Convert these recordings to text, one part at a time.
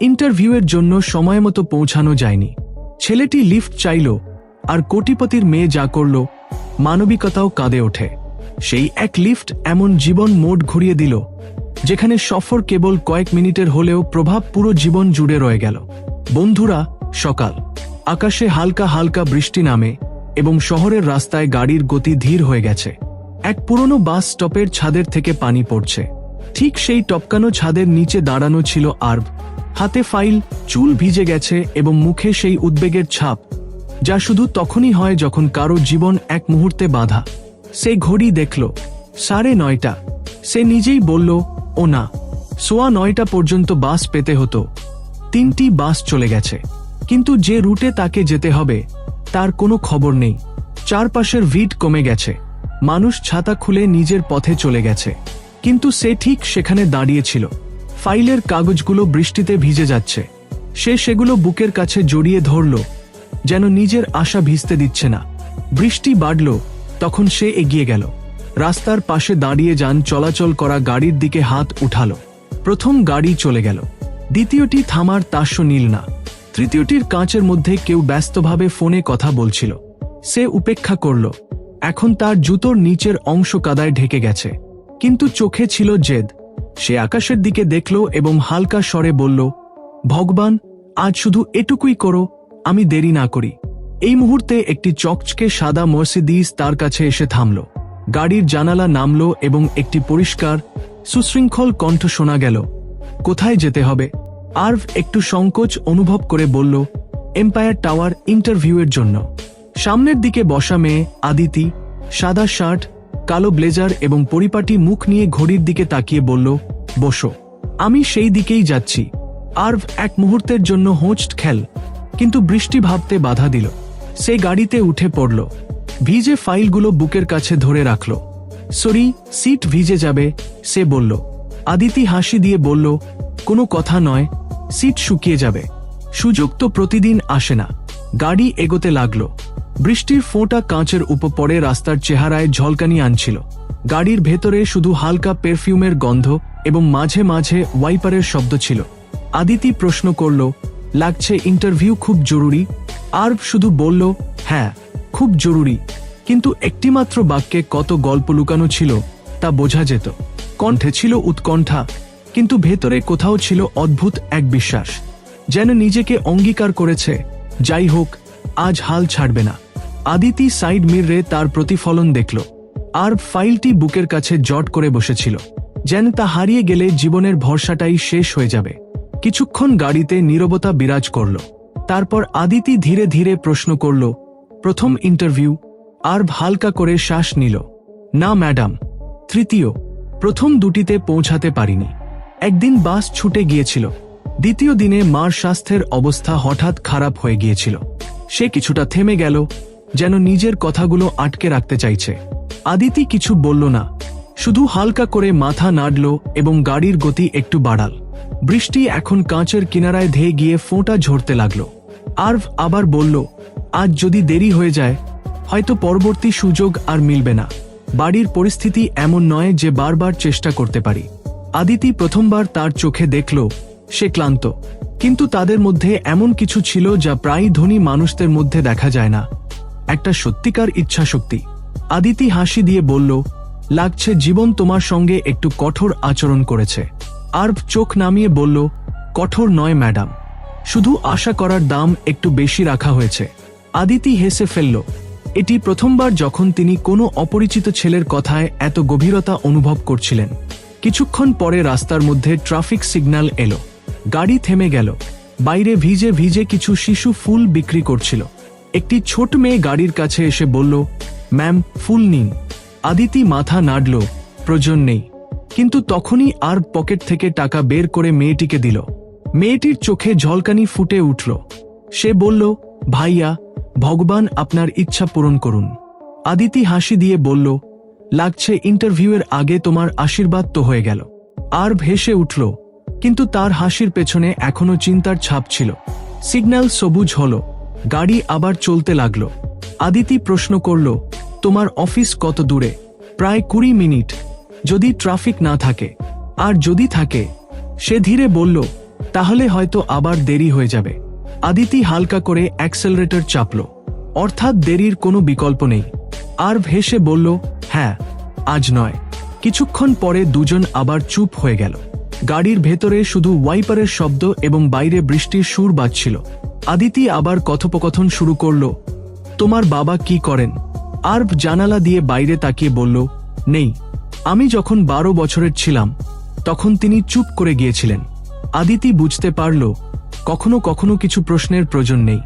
ইন্টারভিউয়ের জন্য সময় মতো পৌঁছানো যায়নি। ছেলেটি লিফট চাইল, আর কোটিপতির মেয়ে যা করল, মানবিকতাও কাঁদে ওঠে। সেই এক লিফট এমন জীবন মোড ঘুরিয়ে দিল, যেখানে সফর কেবল কয়েক মিনিটের হলেও প্রভাব পুরো জীবন জুড়ে রয়ে গেল। বন্ধুরা, সকাল। আকাশে হালকা হালকা বৃষ্টি নামে এবং শহরের রাস্তায় গাড়ির গতি ধীর হয়ে গেছে। এক পুরনো বাস স্টপের ছাদের থেকে পানি পড়ছে। ঠিক সেই টপকানো ছাদের নিচে দাঁড়ানো ছিল আর্ব। হাতে ফাইল, চুল ভিজে গেছে এবং মুখে সেই উদ্বেগের ছাপ, যা শুধু তখনই হয় যখন কারও জীবন এক মুহূর্তে বাধা। সে ঘড়ি দেখল, সাড়ে নয়টা। সে নিজেই বলল, ও না, সোয়া নয়টা পর্যন্ত বাস পেতে হতো। তিনটি বাস চলে গেছে। কিন্তু যে রুটে তাকে যেতে হবে, তার কোনো খবর নেই। চারপাশের ভিট কমে গেছে। মানুষ ছাতা খুলে নিজের পথে চলে গেছে। কিন্তু সে ঠিক সেখানে দাঁড়িয়েছিল ফাইলের কাগজগুলো বৃষ্টিতে ভিজে যাচ্ছে। সে সেগুলো বুকের কাছে জড়িয়ে ধরল, যেন নিজের আশা ভিজতে দিচ্ছে না। বৃষ্টি বাড়ল, তখন সে এগিয়ে গেল। রাস্তার পাশে দাঁড়িয়ে যান চলাচল করা গাড়ির দিকে হাত উঠালো। প্রথম গাড়ি চলে গেল। দ্বিতীয়টি থামার তাস্য নীল না। তৃতীয়টির কাঁচের মধ্যে কেউ ব্যস্তভাবে ফোনে কথা বলছিল। সে উপেক্ষা করল। এখন তার জুতোর নিচের অংশ কাদায় ঢেকে গেছে। কিন্তু চোখে ছিল জেদ। সে আকাশের দিকে দেখল এবং হালকা স্বরে বলল, ভগবান, আজ শুধু এটুকুই করো, আমি দেরি না করি। এই মুহূর্তে একটি চকচকে সাদা মর্সিডিজ তার কাছে এসে থামল। গাড়ির জানালা নামল এবং একটি পরিষ্কার, সুশৃঙ্খল কণ্ঠ শোনা গেল। কোথায় যেতে হবে? আর্ভ একটু সংকোচ অনুভব করে বলল, এম্পায়ার টাওয়ার ইন্টারভিউয়ের জন্য। সামনের দিকে বসা মেয়ে, আদিতি, সাদা শার্ট কালো ব্লেজার এবং পরিপাটি মুখ নিয়ে ঘড়ির দিকে তাকিয়ে বলল, বসো। আমি সেই দিকেই যাচ্ছি। আর্ভ এক মুহূর্তের জন্য হোঁচট খেল, কিন্তু বৃষ্টি ভাবতে বাধা দিল। সে গাড়িতে উঠে পড়ল। ভিজে ফাইলগুলো বুকের কাছে ধরে রাখল। সরি, সিট ভিজে যাবে, সে বলল। আদিতি হাসি দিয়ে বলল, কোনো কথা নয়, সিট শুকিয়ে যাবে। সুযোগ তো প্রতিদিন আসে না। গাড়ি এগোতে লাগল। বৃষ্টির ফোঁটা কাঁচের উপর পড়ে রাস্তার চেহারায় ঝলকানি আনছিল। গাড়ির ভেতরে শুধু হালকা পারফিউমের গন্ধ এবং মাঝে মাঝে ওয়াইপারের শব্দ ছিল। আদিতি প্রশ্ন করল, লাগছে ইন্টারভিউ খুব জরুরি? আর শুধু বলল হ্যাঁ খুব জরুরি। কিন্তু একটিমাত্র বাক্যে কত গল্প লুকানো ছিল তা বোঝা যেত। কণ্ঠে ছিল উৎকণ্ঠা, কিন্তু ভেতরে কোথাও ছিল অদ্ভুত এক বিশ্বাস। যেন নিজেকে অঙ্গীকার করেছে, যাই হোক, আজ হাল ছাড়বে না। আদিতি সাইড মিররে তার প্রতিফলন দেখল, আর ফাইলটি বুকের কাছে জট করে বসেছিল, যেন তা হারিয়ে গেলে জীবনের ভরসাটাই শেষ হয়ে যাবে। কিছুক্ষণ গাড়িতে নীরবতা বিরাজ করল, তারপর আদিতি ধীরে ধীরে প্রশ্ন করল, প্রথম ইন্টারভিউ? আর হালকা করে শ্বাস নিল, না, ম্যাডাম। তৃতীয়, প্রথম দুটিতে পৌঁছাতে পারিনি। একদিন বাস ছুটে গিয়েছিল। দ্বিতীয় দিনে মার স্বাস্থ্যের অবস্থা হঠাৎ খারাপ হয়ে গিয়েছিল। সে কিছুটা থেমে গেল যেন নিজের কথাগুলো আটকে রাখতে চাইছে। আদিতি কিছু বলল না। শুধু হালকা করে মাথা নাড়ল এবং গাড়ির গতি একটু বাড়াল। বৃষ্টি এখন কাঁচের কিনারায় ধেয়ে গিয়ে ফোঁটা ঝরতে লাগল। আর্ভ আবার বলল, আজ যদি দেরি হয়ে যায়, হয়তো পরবর্তী সুযোগ আর মিলবে না। বাড়ির পরিস্থিতি এমন নয় যে বারবার চেষ্টা করতে পারি। আদিতি প্রথমবার তার চোখে দেখল, সে ক্লান্ত। কিন্তু তাদের মধ্যে এমন কিছু ছিল যা প্রায় ধনী মানুষদের মধ্যে দেখা যায় না। একটা সত্যিকার ইচ্ছাশক্তি। আদিতি হাসি দিয়ে বলল, লাগছে জীবন তোমার সঙ্গে একটু কঠোর আচরণ করেছে। আর্ভ চোখ নামিয়ে বলল, কঠোর নয়, ম্যাডাম। শুধু আশা করার দাম একটু বেশি রাখা হয়েছে। আদিতি হেসে ফেলল, এটি প্রথমবার যখন তিনি কোনো অপরিচিত ছেলের কথায় এত গভীরতা অনুভব করছিলেন। কিছুক্ষণ পরে রাস্তার মধ্যে ট্রাফিক সিগন্যাল এলো। গাড়ি থেমে গেল। বাইরে ভিজে ভিজে কিছু শিশু ফুল বিক্রি করছিল। একটি ছোট মেয়ে গাড়ির কাছে এসে বলল, ম্যাম, ফুল নিন। আদিতি মাথা নাড়ল, প্রয়োজন নেই। কিন্তু তখনই আর পকেট থেকে টাকা বের করে মেয়েটিকে দিল। মেয়েটির চোখে ঝলকানি ফুটে উঠল। সে বলল, ভাইয়া, ভগবান আপনার ইচ্ছা পূরণ করুন। আদিতি হাসি দিয়ে বলল, লাগছে ইন্টারভিউয়ের আগে তোমার আশীর্বাদ তো হয়ে গেল। আর ভেসে উঠল, কিন্তু তার হাসির পেছনে এখনও চিন্তার ছাপ ছিল। সিগন্যাল সবুজ হল। গাড়ি আবার চলতে লাগল। আদিতি প্রশ্ন করল, তোমার অফিস কত দূরে? প্রায় কুড়ি মিনিট। যদি ট্রাফিক না থাকে। আর যদি থাকে? সে ধীরে বলল, তাহলে হয়তো আবার দেরি হয়ে যাবে। আদিতি হালকা করে অ্যাক্সেলারেটর চাপল। অর্থাৎ দেরির কোনো বিকল্প নেই। আর ভেসে বলল হ্যাঁ আজ নয়। কিছুক্ষণ পরে দুজন আবার চুপ হয়ে গেল। গাড়ির ভেতরে শুধু ওয়াইপারের শব্দ এবং বাইরে বৃষ্টির সুর বাজছিল। আদিতি আবার কথোপকথন শুরু করল, তোমার বাবা কি করেন? আর্ভ জানালা দিয়ে বাইরে তাকিয়ে বলল, নেই, আমি যখন বারো বছরের ছিলাম, তখন তিনি চুপ করে গিয়েছিলেন। আদিতি বুঝতে পারল, কখনো কখনো কিছু প্রশ্নের প্রয়োজন নেই।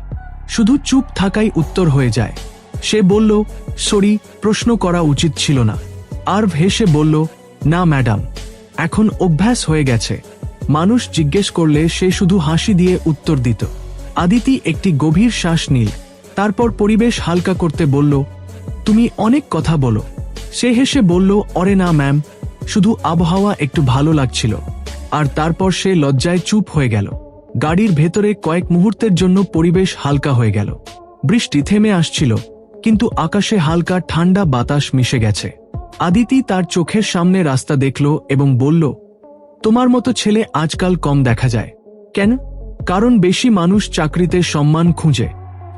শুধু চুপ থাকাই উত্তর হয়ে যায়। সে বলল, সরি, প্রশ্ন করা উচিত ছিল না। আর্ভ হেসে বলল, না, ম্যাডাম, এখন অভ্যাস হয়ে গেছে। মানুষ জিজ্ঞেস করলে সে শুধু হাসি দিয়ে উত্তর দিত। আদিতি একটি গভীর শ্বাস নীল। তারপর পরিবেশ হালকা করতে বলল, তুমি অনেক কথা বলো। সে হেসে বলল, অরে না, ম্যাম, শুধু আবহাওয়া একটু ভালো লাগছিল। আর তারপর সে লজ্জায় চুপ হয়ে গেল। গাড়ির ভেতরে কয়েক মুহূর্তের জন্য পরিবেশ হালকা হয়ে গেল। বৃষ্টি থেমে আসছিল, কিন্তু আকাশে হালকা ঠান্ডা বাতাস মিশে গেছে। আদিতি তার চোখের সামনে রাস্তা দেখল এবং বলল, তোমার মতো ছেলে আজকাল কম দেখা যায়। কেন? কারণ বেশি মানুষ চাকরিতে সম্মান খুঁজে।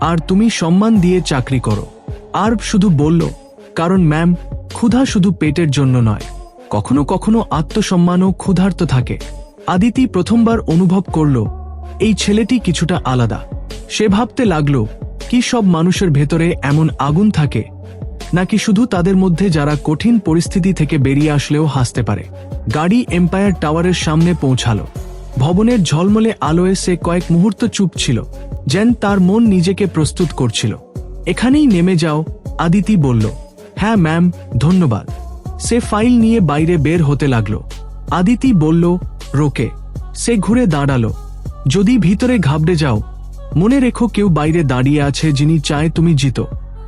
আর তুমি সম্মান দিয়ে চাকরি করো। আর শুধু বলল, কারণ ম্যাম, ক্ষুধা শুধু পেটের জন্য নয়। কখনো কখনো আত্মসম্মানও ক্ষুধার্ত থাকে। আদিতি প্রথমবার অনুভব করল, এই ছেলেটি কিছুটা আলাদা। সে ভাবতে লাগল, কি সব মানুষের ভেতরে এমন আগুন থাকে? নাকি শুধু তাদের মধ্যে যারা কঠিন পরিস্থিতি থেকে বেরিয়ে আসলেও হাসতে পারে? গাড়ি এম্পায়ার টাওয়ারের সামনে পৌঁছালো। ভবনের ঝলমলে আলোয় সে কয়েক মুহূর্ত চুপ ছিল, যেন তার মন নিজেকে প্রস্তুত করছিল। এখানেই নেমে যাও, আদিতি বলল। হ্যাঁ ম্যাম, ধন্যবাদ। সে ফাইল নিয়ে বাইরে বের হতে লাগল। আদিতি বলল, রোকে। সে ঘুরে দাঁড়াল। যদি ভিতরে ঘাবড়ে যাও, মনে রেখো কেউ বাইরে দাঁড়িয়ে আছে যিনি চায় তুমি জিত।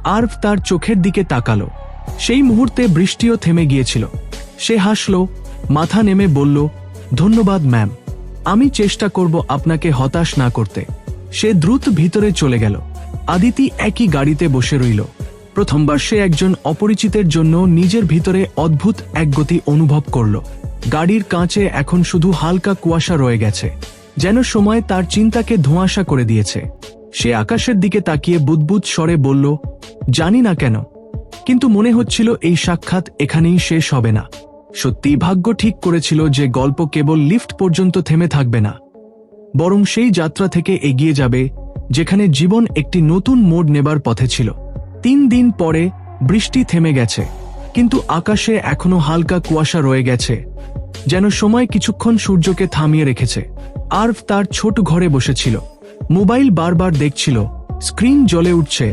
আর্ভ তার চোখের দিকে তাকালো। সেই মুহূর্তে বৃষ্টিও থেমে গিয়েছিল। সে হাসল, মাথা নেমে বলল, ধন্যবাদ, ম্যাম। আমি চেষ্টা করব আপনাকে হতাশ না করতে। সে দ্রুত ভিতরে চলে গেল। আদিতি একই গাড়িতে বসে রইল। প্রথমবার সে একজন অপরিচিতের জন্য নিজের ভিতরে অদ্ভুত এক গতি অনুভব করল। গাড়ির কাঁচে এখন শুধু হালকা কুয়াশা রয়ে গেছে, যেন সময় তার চিন্তাকে ধোঁয়াশা করে দিয়েছে। সে আকাশের দিকে তাকিয়ে বুদবুদ স্বরে বলল, জানি না কেন, কিন্তু মনে হচ্ছিল এই সাক্ষাৎ এখানেই শেষ হবে না। সত্যি ভাগ্য ঠিক করেছিল যে গল্প কেবল লিফট পর্যন্ত থেমে থাকবে না। বরং সেই যাত্রা থেকে এগিয়ে যাবে, যেখানে জীবন একটি নতুন মোড় নেবার পথে ছিল। তিন দিন পরে বৃষ্টি থেমে গেছে, কিন্তু আকাশে এখনও হালকা কুয়াশা রয়ে গেছে, যেন সময় কিছুক্ষণ সূর্যকে থামিয়ে রেখেছে। আর্ভ তার ছোট ঘরে বসেছিল, মোবাইল বারবার দেখছিল, স্ক্রিন জ্বলে উঠছে,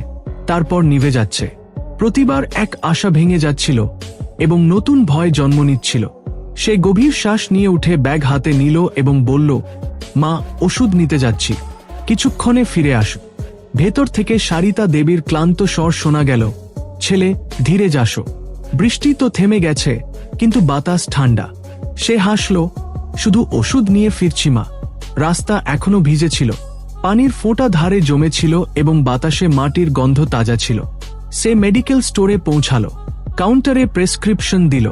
তারপর নিভে যাচ্ছে। প্রতিবার এক আশা ভেঙে যাচ্ছিল এবং নতুন ভয় জন্ম নিচ্ছিল। সে গভীর শ্বাস নিয়ে উঠে ব্যাগ হাতে নিল এবং বলল, মা, ওষুধ নিতে যাচ্ছি। কিছুক্ষণে ফিরে আস। ভেতর থেকে সারিতা দেবীর ক্লান্ত স্বর শোনা গেল। ছেলে, ধীরে যাসো। বৃষ্টি তো থেমে গেছে, কিন্তু বাতাস ঠান্ডা। সে হাসল, শুধু ওষুধ নিয়ে ফিরছি, মা। রাস্তা এখনও ভিজে ছিল। পানির ফোঁটা ধারে জমেছিল এবং বাতাসে মাটির গন্ধ তাজা ছিল। সে মেডিকেল স্টোরে পৌঁছালো। কাউন্টারে প্রেসক্রিপশন দিল।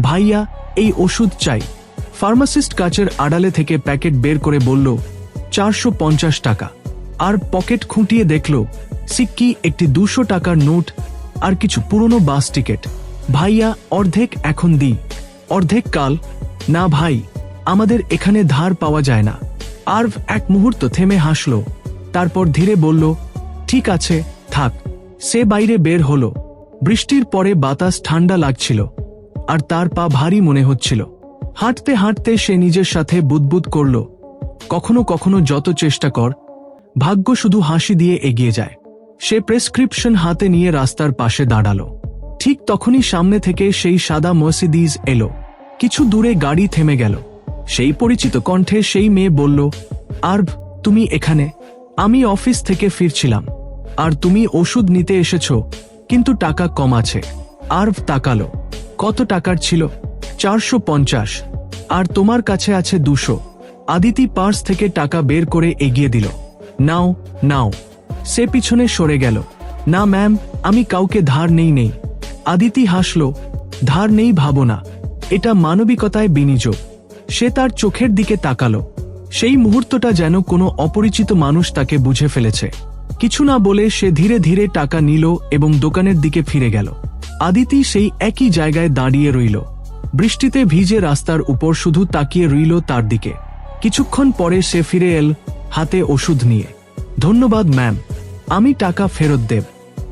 ভাইয়া, এই ওষুধ চাই। ফার্মাসিস্ট কাচের আড়ালে থেকে প্যাকেট বের করে বলল, চারশো পঞ্চাশ টাকা। আর পকেট খুঁটিয়ে দেখল, সিক্কি একটি দুশো টাকার নোট আর কিছু পুরনো বাস টিকিট। ভাইয়া, অর্ধেক এখন দিই। অর্ধেক কাল? না ভাই, আমাদের এখানে ধার পাওয়া যায় না। আর্ভ এক মুহূর্ত থেমে হাসল, তারপর ধীরে বলল, ঠিক আছে, থাক। সে বাইরে বের হলো। বৃষ্টির পরে বাতাস ঠান্ডা লাগছিল, আর তার পা ভারী মনে হচ্ছিল। হাঁটতে হাঁটতে সে নিজের সাথে বুদবুদ করল, কখনো কখনো যত চেষ্টা কর, ভাগ্য শুধু হাসি দিয়ে এগিয়ে যায়। সে প্রেসক্রিপশন হাতে নিয়ে রাস্তার পাশে দাঁড়াল। ঠিক তখনই সামনে থেকে সেই সাদা মর্সিডিজ এলো। কিছু দূরে গাড়ি থেমে গেল। সেই পরিচিত কণ্ঠে সেই মেয়ে বলল, আর্ভ, তুমি এখানে? আমি অফিস থেকে ফিরছিলাম। আর তুমি ওষুধ নিতে এসেছ। কিন্তু টাকা কম আছে। আর্ভ তাকালো। কত টাকার ছিল? চারশো পঞ্চাশ। আর তোমার কাছে আছে দুশো। আদিতি পার্স থেকে টাকা বের করে এগিয়ে দিল। নাও নাও। সে পিছনে সরে গেল। না, ম্যাম, আমি কাউকে ধার নেই নেই। আদিতি হাসল। ধার নেই ভাবো না। এটা মানবিকতায় বিনিয়োগ। সে তার চোখের দিকে তাকালো। সেই মুহূর্তটা যেন কোনো অপরিচিত মানুষ তাকে বুঝে ফেলেছে। কিছু না বলে সে ধীরে ধীরে টাকা নিল এবং দোকানের দিকে ফিরে গেল। আদিতি সেই একই জায়গায় দাঁড়িয়ে রইল। বৃষ্টিতে ভিজে রাস্তার উপর শুধু তাকিয়ে রইল তার দিকে। কিছুক্ষণ পরে সে ফিরে এল হাতে ওষুধ নিয়ে। ধন্যবাদ, ম্যাম। আমি টাকা ফেরত দেব।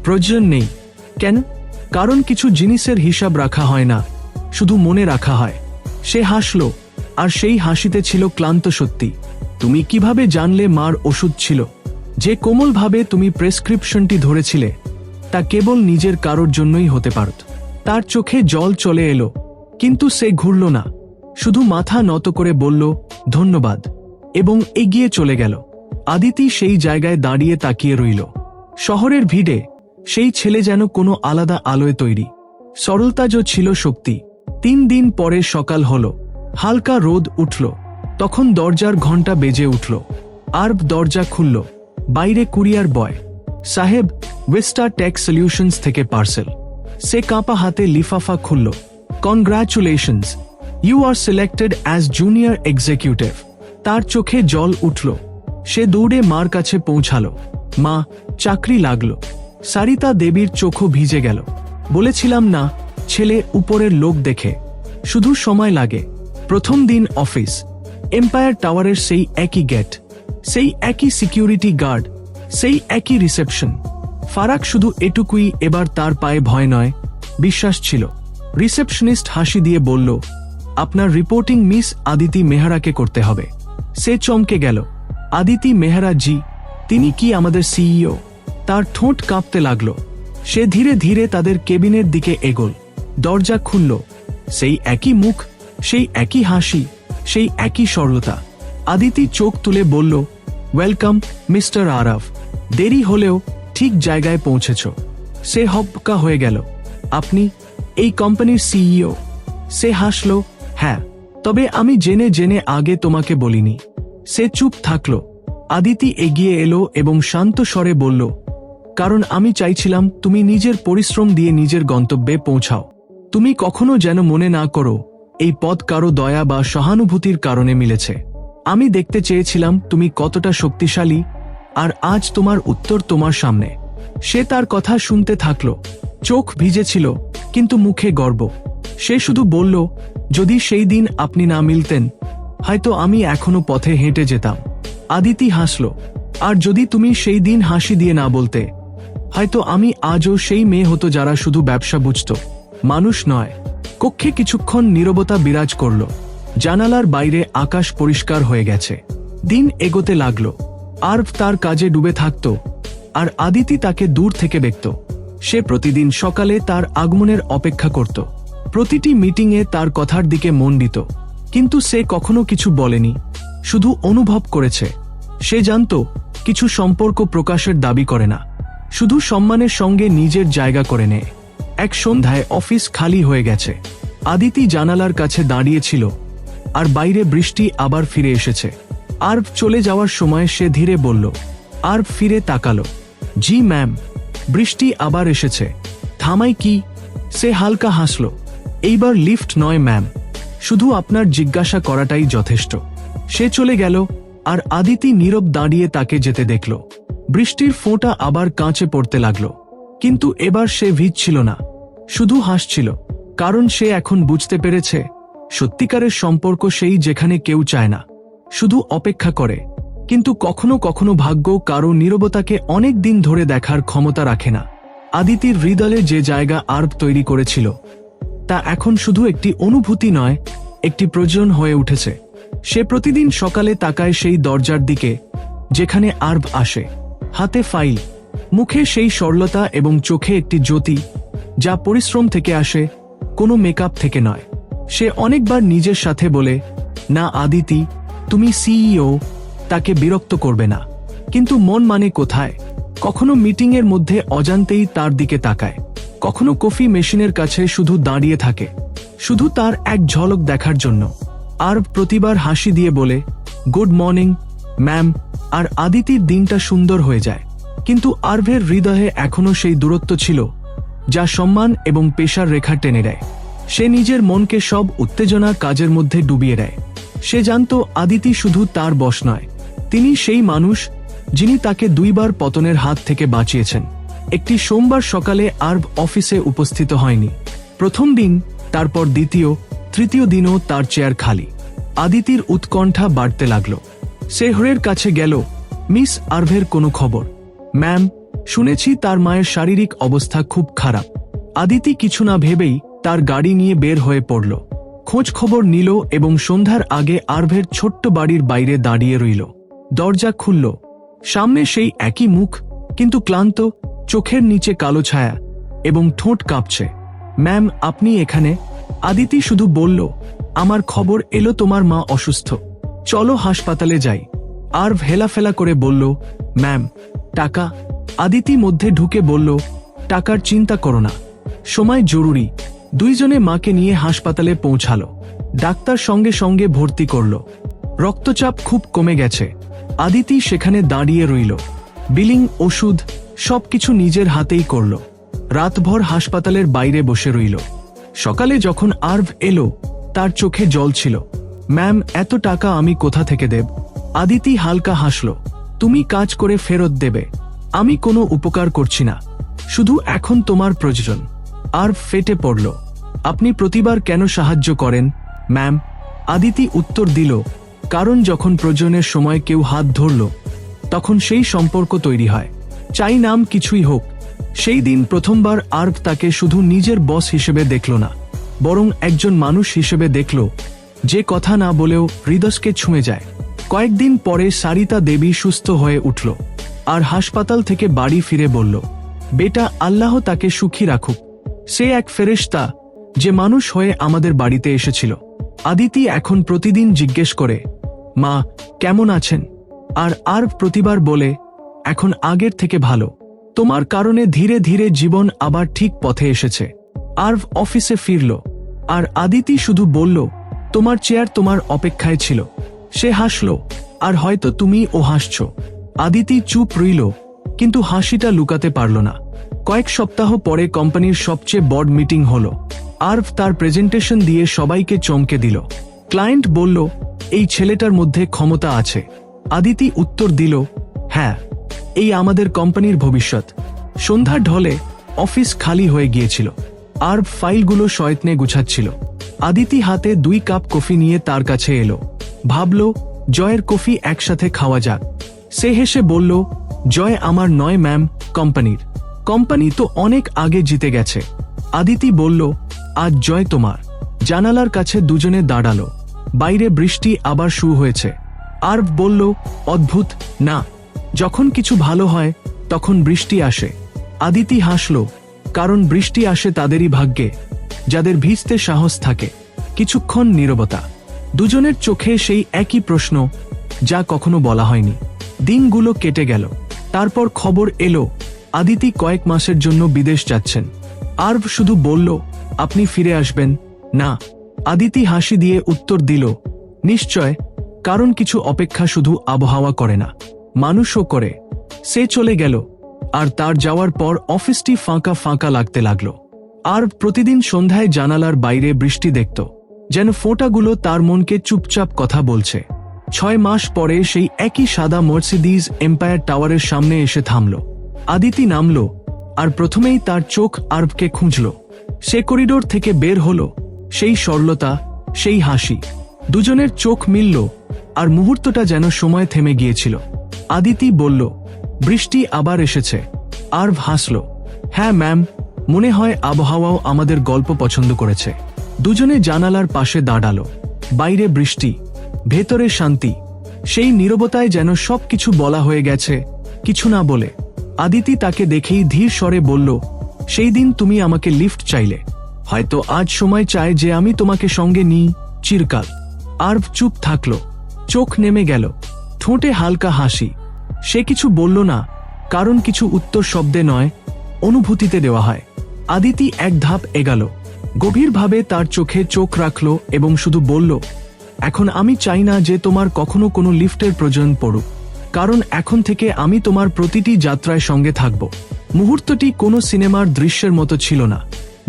প্রয়োজন নেই। কেন? কারণ কিছু জিনিসের হিসাব রাখা হয় না। শুধু মনে রাখা হয়। সে হাসল, আর সেই হাসিতে ছিল ক্লান্ত সত্যি। তুমি কীভাবে জানলে মার ওষুধ ছিল? যে কোমলভাবে তুমি প্রেসক্রিপশনটি ধরেছিলে, তা কেবল নিজের কারোর জন্যই হতে পারত। তার চোখে জল চলে এলো, কিন্তু সে ঘুরল না, শুধু মাথা নত করে বলল, ধন্যবাদ, এবং এগিয়ে চলে গেল। আদিতি সেই জায়গায় দাঁড়িয়ে তাকিয়ে রইল। শহরের ভিড়ে সেই ছেলে যেন কোনো আলাদা আলোয় তৈরি। সরলতাজ ছিল শক্তি। তিন দিন পরে সকাল হল, হালকা রোদ উঠল, তখন দরজার ঘণ্টা বেজে উঠল, আর্ব দরজা খুলল। বাইরে কুরিয়ার বয়। সাহেব ওয়েস্টার টেক সলিউশনস থেকে পার্সেল সে কাঁপা হাতে লিফাফা খুলল। Congratulations you are selected as junior executive তার চোখে জল উঠল। সে দৌড়ে মার কাছে পৌঁছালো। মা, চাকরি লাগল। সারিতা দেবীর চোখও ভিজে গেল। বলেছিলাম না, ছেলে উপরের লোক দেখে। শুধু সময় লাগে। প্রথম দিন অফিস। এম্পায়ার টাওয়ারের সেই একই গেট সেই একই সিকিউরিটি গার্ড সেই একই রিসেপশন ফারাক শুধু এটুকুই এবার তার পায়ে ভয় নয়, বিশ্বাস ছিল। রিসেপশনিস্ট হাসি দিয়ে বলল, আপনার রিপোর্টিং মিস আদিতি মেহরাকে করতে হবে। সে চমকে গেল। আদিতি মেহরা জি, তিনি কি আমাদের সিইও তার ঠোঁট কাঁপতে লাগল। সে ধীরে ধীরে তাদের কেবিনের দিকে এগোল। দরজা খুলল। সেই একই মুখ, সেই একই হাসি, সেই একই সরলতা। আদিতি চোখ তুলে বলল ওয়েলকাম মিস্টার আরাফ দেরি হলেও ঠিক জায়গায় পৌঁছেছ। সে হপকা হয়ে গেল। আপনি এই কোম্পানির সিইও সে হাসল হ্যাঁ তবে আমি জেনে জেনে আগে তোমাকে বলিনি। সে চুপ থাকল। আদিতি এগিয়ে এলো এবং শান্ত স্বরে বলল, কারণ আমি চাইছিলাম তুমি নিজের পরিশ্রম দিয়ে নিজের গন্তব্যে পৌঁছাও। তুমি কখনো যেন মনে না করো, এই পদ কারও দয়া বা সহানুভূতির কারণে মিলেছে। আমি দেখতে চেয়েছিলাম তুমি কতটা শক্তিশালী, আর আজ তোমার উত্তর তোমার সামনে। সে তার কথা শুনতে থাকল, চোখ ভিজেছিল, কিন্তু মুখে গর্ব। সে শুধু বলল, যদি সেই দিন আপনি না মিলতেন, হয়তো আমি এখনও পথে হেঁটে যেতাম। আদিতি হাসল, আর যদি তুমি সেই দিন হাসি দিয়ে না বলতে, হয়তো আমি আজও সেই মেয়ে হতো যারা শুধু ব্যবসা বুঝত। মানুষ নয়। কক্ষে কিছুক্ষণ নীরবতা বিরাজ করল। জানালার বাইরে আকাশ পরিষ্কার হয়ে গেছে। দিন এগোতে লাগল। আর তার কাজে ডুবে থাকত, আর আদিতি তাকে দূর থেকে দেখত। সে প্রতিদিন সকালে তার আগমনের অপেক্ষা করত। প্রতিটি মিটিংয়ে তার কথার দিকে মন দিত, কিন্তু সে কখনো কিছু বলেনি, শুধু অনুভব করেছে। সে জানত, কিছু সম্পর্ক প্রকাশের দাবি করে না। শুধু সম্মানের সঙ্গে নিজের জায়গা করে নেয়। এক সন্ধ্যায় অফিস খালি হয়ে গেছে। আদিতি জানালার কাছে দাঁড়িয়েছিল আর বাইরে বৃষ্টি আবার ফিরে এসেছে। আর্ব চলে যাওয়ার সময় সে ধীরে বলল আর্ব ফিরে তাকালো। জি, ম্যাম। বৃষ্টি আবার এসেছে। থামাই কি? সে হালকা হাসল, এইবার লিফট নয়, ম্যাম। শুধু আপনার জিজ্ঞাসা করাটাই যথেষ্ট। সে চলে গেল, আর আদিতি নীরব দাঁড়িয়ে তাকে যেতে দেখল। বৃষ্টির ফোঁটা আবার কাঁচে পড়তে লাগল, কিন্তু এবার সে ভিজছিল না। শুধু হাসছিল, কারণ সে এখন বুঝতে পেরেছে সত্যিকারের সম্পর্ক সেই যেখানে কেউ চায় না, শুধু অপেক্ষা করে। কিন্তু কখনো কখনো ভাগ্য কারও নীরবতাকে অনেক দিন ধরে দেখার ক্ষমতা রাখে না। আদিতির হৃদয়ে যে জায়গা আর্ব তৈরি করেছিল, তা এখন শুধু একটি অনুভূতি নয়, একটি প্রয়োজন হয়ে উঠেছে। সে প্রতিদিন সকালে তাকায় সেই দরজার দিকে, যেখানে আর্ব আসে। হাতে ফাইল, মুখে সেই সরলতা এবং চোখে একটি জ্যোতি, যা পরিশ্রম থেকে আসে, কোনো মেকআপ থেকে নয়। সে অনেকবার নিজের সাথে বলে, না, আদিতি, তুমি সিইও তাকে বিরক্ত করবে না। কিন্তু মন মানে কোথায়? কখনো মিটিংয়ের মধ্যে অজান্তেই তার দিকে তাকায়। কখনো কফি মেশিনের কাছে শুধু দাঁড়িয়ে থাকে। শুধু তার এক ঝলক দেখার জন্য। আর প্রতিবার হাসি দিয়ে বলে, গুড মর্নিং, ম্যাম। আর আদিতির দিনটা সুন্দর হয়ে যায়। কিন্তু আর্ভের হৃদয়ে এখনও সেই দূরত্ব ছিল, যা সম্মান এবং পেশার রেখা টেনে দেয়। সে নিজের মনকে সব উত্তেজনা কাজের মধ্যে ডুবিয়ে দেয়। সে জানত আদিতি শুধু তার বশ নয়, তিনি সেই মানুষ যিনি তাকে দুইবার পতনের হাত থেকে বাঁচিয়েছেন। একটি সোমবার সকালে আর্ব অফিসে উপস্থিত হয়নি। প্রথম দিন, তারপর দ্বিতীয়, তৃতীয় দিনও তার চেয়ার খালি। আদিতির উৎকণ্ঠা বাড়তে লাগল। সে হরের কাছে গেল, মিস আর্ভের কোনো খবর? ম্যাম, শুনেছি তার মায়ের শারীরিক অবস্থা খুব খারাপ। আদিতি কিছু না ভেবেই তার গাড়ি নিয়ে বের হয়ে পড়ল। খোঁজ খবর নিল এবং সন্ধ্যার আগে আর্ভের ছোট্ট বাড়ির বাইরে দাঁড়িয়ে রইল। দরজা খুলল। সামনে সেই একই মুখ, কিন্তু ক্লান্ত, চোখের নিচে কালো ছায়া এবং ঠোঁট কাঁপছে। ম্যাম, আপনি এখানে? আদিতি শুধু বলল, আমার খবর এলো তোমার মা অসুস্থ। চলো হাসপাতালে যাই। আর্ভ হেলাফেলা করে বলল, ম্যাম, টাকা? আদিতি মধ্যে ঢুকে বলল, টাকার চিন্তা করো না। সময় জরুরি। দুইজনে মাকে নিয়ে হাসপাতালে পৌঁছালো। ডাক্তার সঙ্গে সঙ্গে ভর্তি করল। রক্তচাপ খুব কমে গেছে। আদিতি সেখানে দাঁড়িয়ে রইল। বিলিং, ওষুধ, সবকিছু নিজের হাতেই করল। রাতভর হাসপাতালের বাইরে বসে রইল। সকালে যখন আর্ভ এলো, তার চোখে জল ছিল। ম্যাম, এত টাকা আমি কোথা থেকে দেব? আদিতি হালকা হাসল। তুমি কাজ করে ফেরত দেবে। আমি কোনো উপকার করছি না। শুধু এখন তোমার প্রয়োজন। আর ফেটে পড়ল। আপনি প্রতিবার কেন সাহায্য করেন? ম্যাম, আদিতি উত্তর দিল, কারণ যখন প্রয়োজনের সময় কেউ হাত ধরল, তখন সেই সম্পর্ক তৈরি হয়। চাই নাম কিছুই হোক, সেই দিন প্রথমবার আর্ক তাকে শুধু নিজের বস হিসেবে দেখল না, বরং একজন মানুষ হিসেবে দেখল, যে কথা না বলেও হৃদয়কে ছুঁয়ে যায়। কয়েকদিন পরে সারিতা দেবী সুস্থ হয়ে উঠল, আর হাসপাতাল থেকে বাড়ি ফিরে বলল, বেটা, আল্লাহ তাকে সুখী রাখুক। সে এক ফেরেশতা যে মানুষ হয়ে আমাদের বাড়িতে এসেছিল। আদিতি এখন প্রতিদিন জিজ্ঞেস করে, মা, কেমন আছেন? আর আর প্রতিবার বলে, এখন আগের থেকে ভালো। তোমার কারণে ধীরে ধীরে জীবন আবার ঠিক পথে এসেছে। আর্ভ অফিসে ফিরল, আর আদিতি শুধু বলল, তোমার চেয়ার তোমার অপেক্ষায় ছিল। সে হাসল, আর হয়তো তুমি ও হাসছ। আদিতি চুপ রইল, কিন্তু হাসিটা লুকাতে পারল না। কয়েক সপ্তাহ পরে কোম্পানির সবচেয়ে বড় মিটিং হল। আর্ভ তার প্রেজেন্টেশন দিয়ে সবাইকে চমকে দিল। ক্লায়েন্ট বলল, এই ছেলেটার মধ্যে ক্ষমতা আছে। আদিতি উত্তর দিল হ্যাঁ এই আমাদের কোম্পানির ভবিষ্যৎ। সন্ধ্যার ঢলে অফিস খালি হয়ে গিয়েছিল। আর ফাইলগুলো শয়তনে গুছাচ্ছিল। আদিতি হাতে দুই কাপ কফি নিয়ে তার কাছে এলো। ভাবল, জয়ের কফি একসাথে খাওয়া যাক। সে হেসে বলল, জয় আমার নয়, ম্যাম, কোম্পানির। কোম্পানি তো অনেক আগে জিতে গেছে। আদিতি বলল, আজ জয় তোমার। জানালার কাছে দুজনে দাঁড়াল। বাইরে বৃষ্টি আবার শুরু হয়েছে। আর বলল, অদ্ভুত, না। যখন কিছু ভালো হয়, তখন বৃষ্টি আসে। আদিতি হাসল, কারণ বৃষ্টি আসে তাদেরই ভাগ্যে, যাদের ভিজতে সাহস থাকে। কিছুক্ষণ নীরবতা। দুজনের চোখে সেই একই প্রশ্ন, যা কখনো বলা হয়নি। দিনগুলো কেটে গেল। তারপর খবর এলো আদিতি কয়েক মাসের জন্য বিদেশ যাচ্ছেন। আর্ভ শুধু বলল, আপনি ফিরে আসবেন। না। আদিতি হাসি দিয়ে উত্তর দিল, নিশ্চয়, কারণ কিছু অপেক্ষা শুধু আবহাওয়া করে না, মানুষও করে। সে চলে গেল, আর তার যাওয়ার পর অফিসটি ফাঁকা ফাঁকা লাগতে লাগল। আর প্রতিদিন সন্ধ্যায় জানালার বাইরে বৃষ্টি দেখত, যেন ফোঁটাগুলো তার মনকে চুপচাপ কথা বলছে। ছয় মাস পরে সেই একই সাদা মার্সিডিজ এম্পায়ার টাওয়ারের সামনে এসে থামল। আদিতি নামল আর প্রথমেই তার চোখ আর্ভকে খুঁজল। সে করিডোর থেকে বের হলো। সেই সরলতা, সেই হাসি, দুজনের চোখ মিলল আর মুহূর্তটা যেন সময় থেমে গিয়েছিল। আদিতি বলল, বৃষ্টি আবার এসেছে। আর্ভ হাসল হ্যাঁ ম্যাম, মনে হয় আবহাওয়াও আমাদের গল্প পছন্দ করেছে। দুজনে জানালার পাশে দাঁড়াল। বাইরে বৃষ্টি, ভেতরে শান্তি, সেই নীরবতায় যেন সবকিছু বলা হয়ে গেছে, কিছু না বলে। আদিতি তাকে দেখেই ধীর স্বরে বলল, সেই দিন তুমি আমাকে লিফট চাইলে। হয়তো আজ সময় চায় যে আমি তোমাকে সঙ্গে নিই। চিরকাল। আর্ভ চুপ থাকল। চোখ নেমে গেল। ঠোঁটে হালকা হাসি। সে কিছু বলল না, কারণ কিছু উত্তর শব্দে নয়, অনুভূতিতে দেওয়া হয়। আদিতি এক ধাপ এগালো। গভীরভাবে তার চোখে চোখ রাখল এবং শুধু বলল, এখন আমি চাই না যে তোমার কখনো কোনো লিফটের প্রয়োজন পড়ুক। কারণ এখন থেকে আমি তোমার প্রতিটি যাত্রায় সঙ্গে থাকব। মুহূর্তটি কোনো সিনেমার দৃশ্যের মতো ছিল না,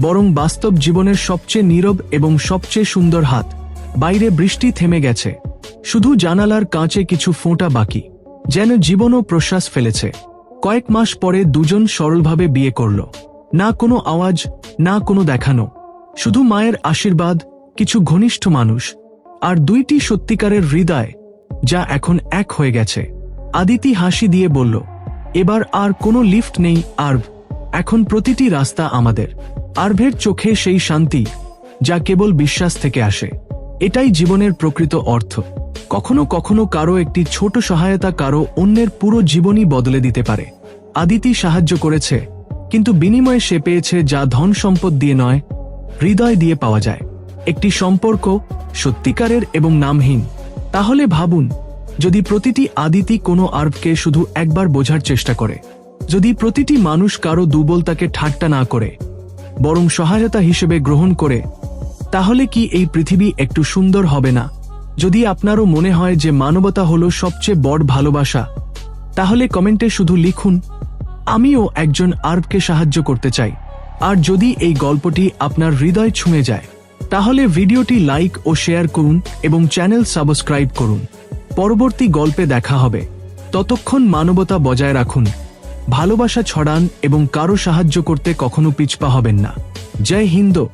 বরং বাস্তব জীবনের সবচেয়ে নীরব এবং সবচেয়ে সুন্দর হাত। বাইরে বৃষ্টি থেমে গেছে, শুধু জানালার কাঁচে কিছু ফোঁটা বাকি, যেন জীবনও প্রশ্বাস ফেলেছে। কয়েক মাস পরে দুজন সরলভাবে বিয়ে করল। না কোনো আওয়াজ, না কোনো দেখানো, শুধু মায়ের আশীর্বাদ, কিছু ঘনিষ্ঠ মানুষ, আর দুইটি সত্যিকারের হৃদয়, যা এখন এক হয়ে গেছে। আদিতি হাসি দিয়ে বলল, এবার আর কোনো লিফট নেই আর্ভ এখন প্রতিটি রাস্তা আমাদের। আর্ভের চোখে সেই শান্তি যা কেবল বিশ্বাস থেকে আসে। এটাই জীবনের প্রকৃত অর্থ। কখনো কখনো কারও একটি ছোট সহায়তা কারও অন্যের পুরো জীবনই বদলে দিতে পারে। আদিতি সাহায্য করেছে, কিন্তু বিনিময়ে সে পেয়েছে যা ধন সম্পদ দিয়ে নয়, হৃদয় দিয়ে পাওয়া যায়। একটি সম্পর্ক সত্যিকারের এবং নামহীন। তাহলে ভাবুন যদি প্রতিটি আদিতি কোনো আর্ভকে শুধু একবার বোঝার চেষ্টা করে, যদি প্রতিটি মানুষ কারও দুর্বলতাকে ঠাট্টা না করে, বরং সহায়তা হিসেবে গ্রহণ করে, তাহলে কি এই পৃথিবী একটু সুন্দর হবে না? যদি আপনারও মনে হয় যে মানবতা হলো সবচেয়ে বড় ভালোবাসা, তাহলে কমেন্টে শুধু লিখুন, আমিও একজন আর্ভকে সাহায্য করতে চাই। আর যদি এই গল্পটি আপনার হৃদয় ছুঁয়ে যায়, তাহলে ভিডিওটি লাইক ও শেয়ার করুন এবং চ্যানেল সাবস্ক্রাইব করুন। পরবর্তী গল্পে দেখা হবে। ততক্ষণ মানবতা বজায় রাখুন। ভালোবাসা ছড়ান এবং কারও সাহায্য করতে কখনো পিছপা হবেন না। জয় হিন্দ।